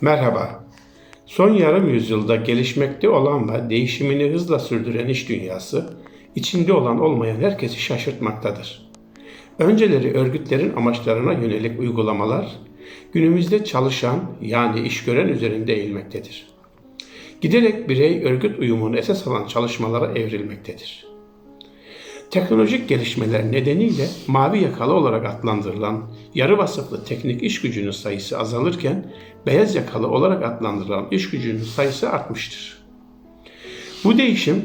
Merhaba. Son yarım yüzyılda gelişmekte olan ve değişimini hızla sürdüren iş dünyası, içinde olan olmayan herkesi şaşırtmaktadır. Önceleri örgütlerin amaçlarına yönelik uygulamalar, günümüzde çalışan yani iş gören üzerinde eğilmektedir. Giderek birey örgüt uyumunu esas alan çalışmalara evrilmektedir. Teknolojik gelişmeler nedeniyle mavi yakalı olarak adlandırılan yarı vasıflı teknik iş gücünün sayısı azalırken beyaz yakalı olarak adlandırılan iş gücünün sayısı artmıştır. Bu değişim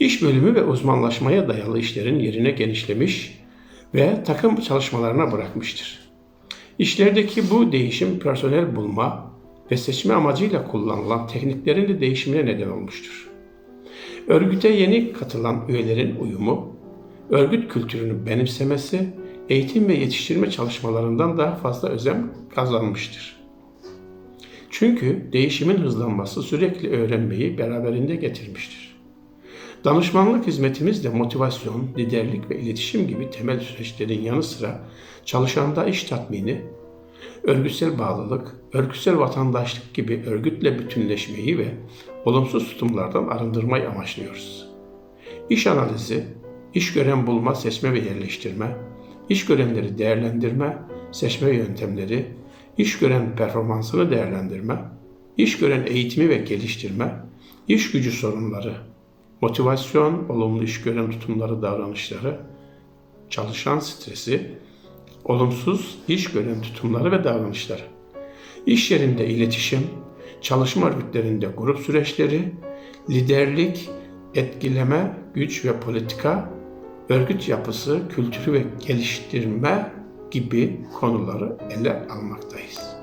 iş bölümü ve uzmanlaşmaya dayalı işlerin yerine genişlemiş ve takım çalışmalarına bırakmıştır. İşlerdeki bu değişim personel bulma ve seçme amacıyla kullanılan tekniklerin de değişimine neden olmuştur. Örgüte yeni katılan üyelerin uyumu, örgüt kültürünü benimsemesi, eğitim ve yetiştirme çalışmalarından daha fazla özen kazanmıştır. Çünkü değişimin hızlanması sürekli öğrenmeyi beraberinde getirmiştir. Danışmanlık hizmetimiz de motivasyon, liderlik ve iletişim gibi temel süreçlerin yanı sıra çalışanda iş tatmini, örgütsel bağlılık, örgütsel vatandaşlık gibi örgütle bütünleşmeyi ve olumsuz tutumlardan arındırmayı amaçlıyoruz. İş analizi, iş gören bulma, seçme ve yerleştirme, iş görenleri değerlendirme, seçme yöntemleri, iş gören performansını değerlendirme, iş gören eğitimi ve geliştirme, iş gücü sorunları, motivasyon, olumlu iş gören tutumları, davranışları, çalışan stresi, olumsuz iş gören tutumları ve davranışları. İş yerinde iletişim, çalışma örgütlerinde grup süreçleri, liderlik, etkileme, güç ve politika, örgüt yapısı, kültürü ve geliştirme gibi konuları ele almaktayız.